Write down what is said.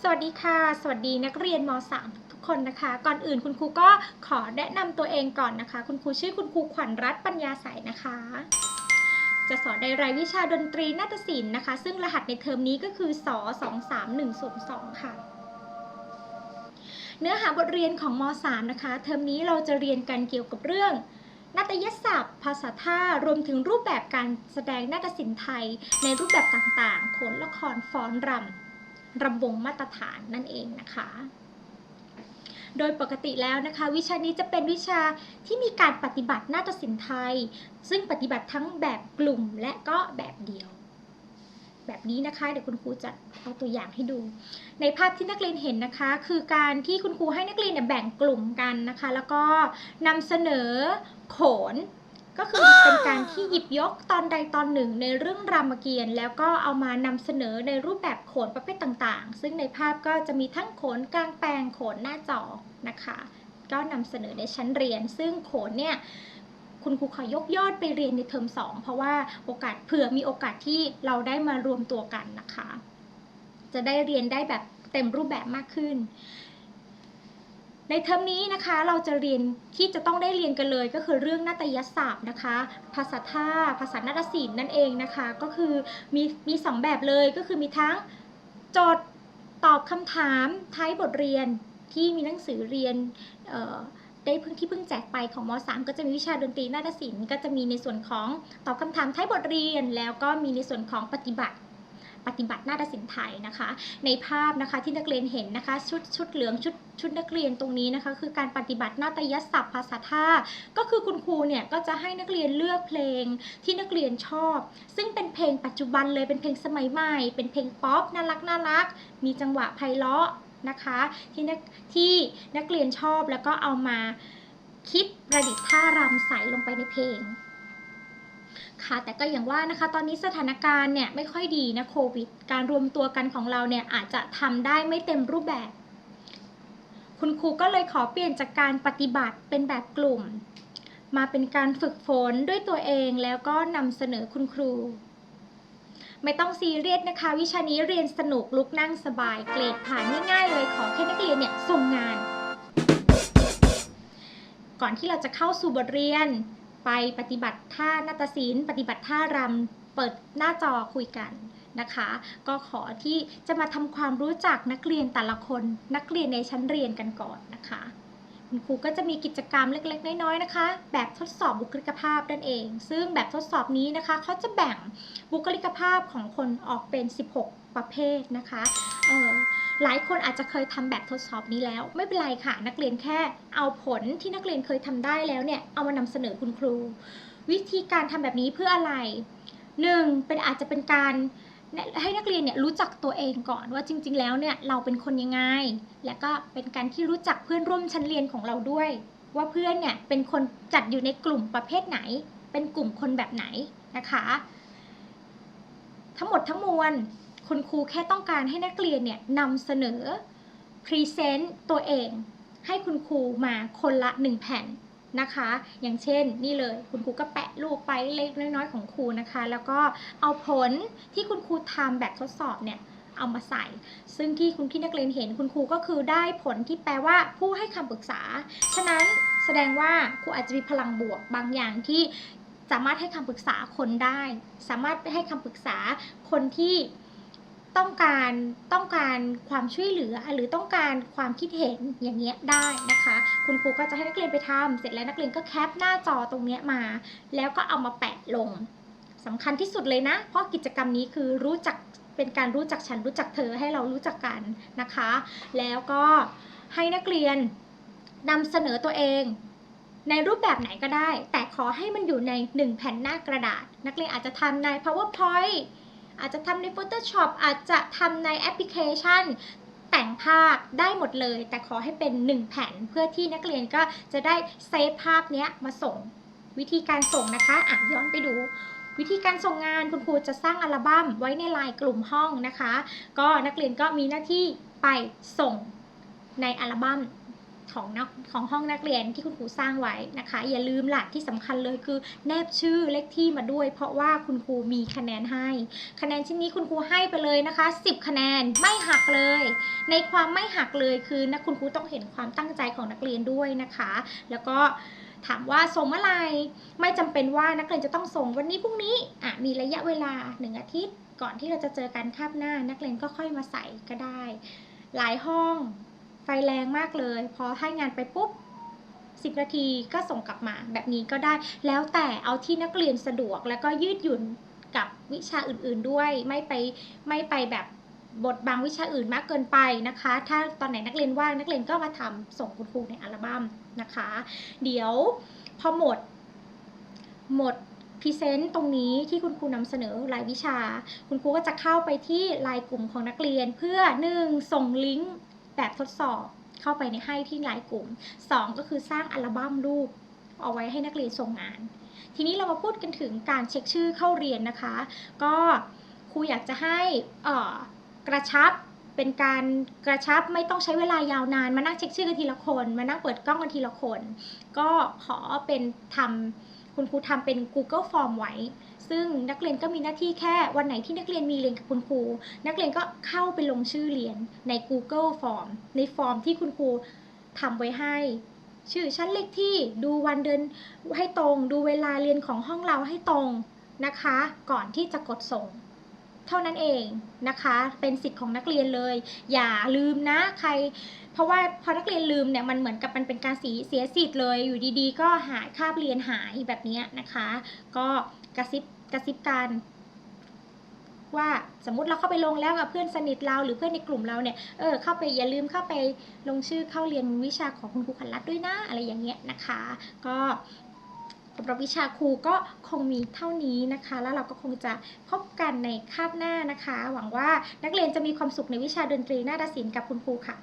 สวัสดีค่ะ สวัสดีนักเรียนม .3 ทุกคนนะคะ ก่อนอื่นคุณครูก็ขอแนะนำตัวเองก่อนนะคะ คุณครูชื่อคุณครูขวัญรัตน์ปัญญาใสนะคะ จะสอนในรายวิชาดนตรีนาฏศิลป์นะคะ ซึ่งรหัสในเทอมนี้ก็คือส23102ค่ะเนื้อหาบทเรียนของม .3 นะคะ เทอมนี้เราจะเรียนกันเกี่ยวกับเรื่องนาฏยศัพท์ ภาษาท่ารวมถึงรูปแบบการแสดงนาฏศิลป์ไทย ในรูปแบบต่างๆ โขนละครฟ้อนรำ รำวงมาตรฐานนั่นเองนะคะ โดยปกติแล้วนะคะ วิชานี้จะเป็นวิชาที่มีการปฏิบัตินาฏศิลป์ไทย ซึ่งปฏิบัติทั้งแบบกลุ่มและก็แบบเดียว แบบนี้นะคะเดี๋ยวคุณครูจะเอาตัวอย่างให้ดู ในภาพที่นักเรียนเห็นนะคะ คือการที่คุณครูให้นักเรียนเนี่ยแบ่งกลุ่มกันนะคะ แล้วก็นำเสนอโขน ก็คือเป็นการที่หยิบยกตอนใดตอนหนึ่งในเรื่องรามเกียรติ์แล้วก็เอามานำเสนอในรูปแบบโขนประเภทต่างๆ ซึ่งในภาพก็จะมีทั้งโขนกลางแปลงโขนหน้าจอนะคะ ก็นำเสนอในชั้นเรียน ซึ่งโขนเนี่ยคุณครูขอยกยอดไปเรียนในเทอม2 เพราะว่าโอกาสเผื่อมีโอกาสที่เราได้มารวมตัวกันนะคะ จะได้เรียนได้แบบเต็มรูปแบบมากขึ้น ในเทอมนี้นะคะเราจะเรียนที่จะต้องได้เรียนกันเลย ก็คือเรื่องนาฏยศาสตร์นะคะ ภาษาท่า ภาษานาฏศิลป์นั่นเองนะคะ ก็คือมีมีสองแบบเลยก็คือมีทั้งโจทย์ตอบคำถามท้ายบทเรียนที่มีหนังสือเรียนได้เพิ่งที่เพิ่งแจกไปของม .3 ก็จะมีวิชาดนตรีนาฏศิลป์ก็จะมีในส่วนของตอบคำถามท้ายบทเรียน แล้วก็มีในส่วนของปฏิบัติ ปฏิบัตินาฏศิลป์ไทยนะคะ ในภาพนะคะที่นักเรียนเห็นนะคะชุดชุดเหลืองชุดชุดนักเรียนตรงนี้นะคะ คือการปฏิบัตินาฏยศัพท์ภาษาท่า ก็คือคุณครูเนี่ยก็จะให้นักเรียนเลือกเพลงที่นักเรียนชอบ ซึ่งเป็นเพลงปัจจุบันเลยเป็นเพลงสมัยใหม่ เป็นเพลงป๊อปน่ารักน่ารัก มีจังหวะไพเราะนะคะที่นักที่นักเรียนชอบแล้วก็เอามาคิดประดิษฐ์ท่ารำใส่ลงไปในเพลง ค่ะแต่ก็อย่างว่านะคะตอนนี้สถานการณ์เนี่ยไม่ค่อยดีนะโควิด การรวมตัวกันของเราเนี่ยอาจจะทำได้ไม่เต็มรูปแบบ คุณครูก็เลยขอเปลี่ยนจากการปฏิบัติเป็นแบบกลุ่ม มาเป็นการฝึกฝนด้วยตัวเองแล้วก็นำเสนอคุณครู ไม่ต้องซีเรียสนะคะ วิชานี้เรียนสนุกลุกนั่งสบาย เกรดผ่านง่ายๆเลยขอแค่นักเรียนเนี่ยส่งงาน ก่อนที่เราจะเข้าสู่บทเรียน ไปปฏิบัติท่านาฏศิลป์ ปฏิบัติท่ารำเปิดหน้าจอคุยกันนะคะ ก็ขอที่จะมาทำความรู้จักนักเรียนแต่ละคนนักเรียนในชั้นเรียนกันก่อนนะคะคุณครูก็จะมีกิจกรรมเล็กๆ น้อยๆนะคะ แบบทดสอบบุคลิกภาพนั่นเอง ซึ่งแบบทดสอบนี้นะคะเขาจะแบ่งบุคลิกภาพของคนออกเป็น 16 ประเภทนะคะเออ หลายคนอาจจะเคยทำแบบทดสอบนี้แล้ว ไม่เป็นไรค่ะ นักเรียนแค่เอาผลที่นักเรียนเคยทำได้แล้วเนี่ยเอามานำเสนอคุณครู วิธีการทำแบบนี้เพื่ออะไรหนึ่งเป็นอาจจะเป็นการให้นักเรียนเนี่ยรู้จักตัวเองก่อนว่าจริง ๆ แล้วเนี่ยเราเป็นคนยังไง และก็เป็นการที่รู้จักเพื่อนร่วมชั้นเรียนของเราด้วย ว่าเพื่อนเนี่ยเป็นคนจัดอยู่ในกลุ่มประเภทไหน เป็นกลุ่มคนแบบไหนนะคะ ทั้งหมดทั้งมวล คุณครูแค่ต้องการให้นักเรียนเนี่ยนำเสนอพรีเซนต์ตัวเอง ให้คุณครูมาคนละหนึ่งแผ่นนะคะ อย่างเช่นนี่เลยคุณครูก็แปะรูปไปเล็กน้อยๆของครูนะคะ แล้วก็เอาผลที่คุณครูทำแบบทดสอบเนี่ยเอามาใส่ ซึ่งที่คุณที่นักเรียนเห็นคุณครูก็คือได้ผลที่แปลว่าผู้ให้คำปรึกษา ฉะนั้นแสดงว่าครูอาจจะมีพลังบวกบางอย่างที่สามารถให้คำปรึกษาคนได้ สามารถให้คำปรึกษาคนที่ ต้องการต้องการความช่วยเหลือ หรือต้องการความคิดเห็นอย่างเงี้ยได้นะคะ คุณครูก็จะให้นักเรียนไปทำเสร็จแล้วนักเรียนก็แคปหน้าจอตรงเนี้ยมา แล้วก็เอามาแปะลงสำคัญที่สุดเลยนะ เพราะกิจกรรมนี้คือรู้จักเป็นการรู้จักฉันรู้จักเธอให้เรารู้จักกันนะคะ แล้วก็ให้นักเรียนนำเสนอตัวเองในรูปแบบไหนก็ได้ แต่ขอให้มันอยู่ใน 1 แผ่นหน้ากระดาษ นักเรียนอาจจะทำใน powerpoint อาจจะทำใน Photoshop อาจจะทำในแอปพลิเคชัน แต่งภาพได้หมดเลย แต่ขอให้เป็น 1 แผ่นเพื่อที่นักเรียนก็จะได้เซฟภาพเนี้ยมาส่ง วิธีการส่งนะคะอะย้อนไปดูวิธีการส่งงานคุณครูจะสร้างอัลบั้มไว้ในไลน์กลุ่มห้องนะคะ ก็นักเรียนก็มีหน้าที่ไปส่งในอัลบั้ม ของนักของห้องนักเรียนที่คุณครูสร้างไว้นะคะ อย่าลืมหลักที่สำคัญเลยคือ แนบชื่อเลขที่มาด้วย เพราะว่าคุณครูมีคะแนนให้ คะแนนชิ้นนี้คุณครูให้ไปเลยนะคะ 10 คะแนนไม่หักเลย ในความไม่หักเลยคือนักคุณครูต้องเห็นความตั้งใจของนักเรียนด้วยนะคะ แล้วก็ถามว่าส่งเมื่อไหร่ไม่จำเป็นว่านักเรียนจะต้องส่งวันนี้พรุ่งนี้อะมีระยะเวลาหนึ่งอาทิตย์ ก่อนที่เราจะเจอกันคาบหน้า นักเรียนก็ค่อยมาใส่ก็ได้ หลายห้อง ไฟแรงมากเลย พอให้งานไปปุ๊บ10 นาทีก็ส่งกลับมาแบบนี้ก็ได้ แล้วแต่เอาที่นักเรียนสะดวกแล้วก็ยืดหยุ่นกับวิชาอื่นๆด้วยไม่ไปไม่ไปแบบบทบางวิชาอื่นมากเกินไปนะคะ ถ้าตอนไหนนักเรียนว่างนักเรียนก็มาทำส่งคุณครูในอัลบั้มนะคะ เดี๋ยวพอหมด หมดพรีเซนต์ตรงนี้ที่คุณครูนำเสนอรายวิชา คุณครูก็จะเข้าไปที่ไลน์กลุ่มของนักเรียนเพื่อ 1. ส่งลิงก์ แบบทดสอบเข้าไปในให้ที่ไลน์กลุ่ม 2. ก็คือสร้างอัลบั้มรูปเอาไว้ให้นักเรียนส่งงาน ทีนี้เรามาพูดกันถึงการเช็คชื่อเข้าเรียนนะคะ ก็ครูอยากจะให้อ่อกระชับเป็นการกระชับไม่ต้องใช้เวลายาวนาน มานั่งเช็คชื่อกันทีละคน มานั่งเปิดกล้องกันทีละคน ก็ขอเป็นทำคุณครูทำเป็น Google Form ไว้ ซึ่งนักเรียนก็มีหน้าที่แค่วันไหนที่นักเรียนมีเรียนกับคุณครู นักเรียนก็เข้าไปลงชื่อเรียนใน Google Form ในฟอร์มที่คุณครูทำไว้ให้ ชื่อชั้นเลขที่ดูวันเดือนให้ตรง ดูเวลาเรียนของห้องเราให้ตรงนะคะ ก่อนที่จะกดส่ง เท่านั้นเองนะคะ เป็นสิทธิ์ของนักเรียนเลย อย่าลืมนะใคร เพราะว่าพอนักเรียนลืมเนี่ยมันเหมือนกับมันเป็นการเสียสิทธิ์เลยอยู่ดีๆ ก็หายคาบเรียนหายแบบเนี้ยนะคะ ก็กระซิบกระซิบกันว่าสมมติเราเข้าไปลงแล้วกับเพื่อนสนิทเราหรือเพื่อนในกลุ่มเราเนี่ยเออเข้าไปอย่าลืมเข้าไปลงชื่อเข้าเรียนวิชาของคุณครูขันรัตน์ด้วยนะอะไรอย่างเงี้ยนะคะ ก็ สำหรับวิชาครูก็คงมีเท่านี้นะคะ แล้วเราก็คงจะพบกันในคาบหน้านะคะ หวังว่านักเรียนจะมีความสุขในวิชาดนตรีนาฏศิลป์กับคุณครูค่ะ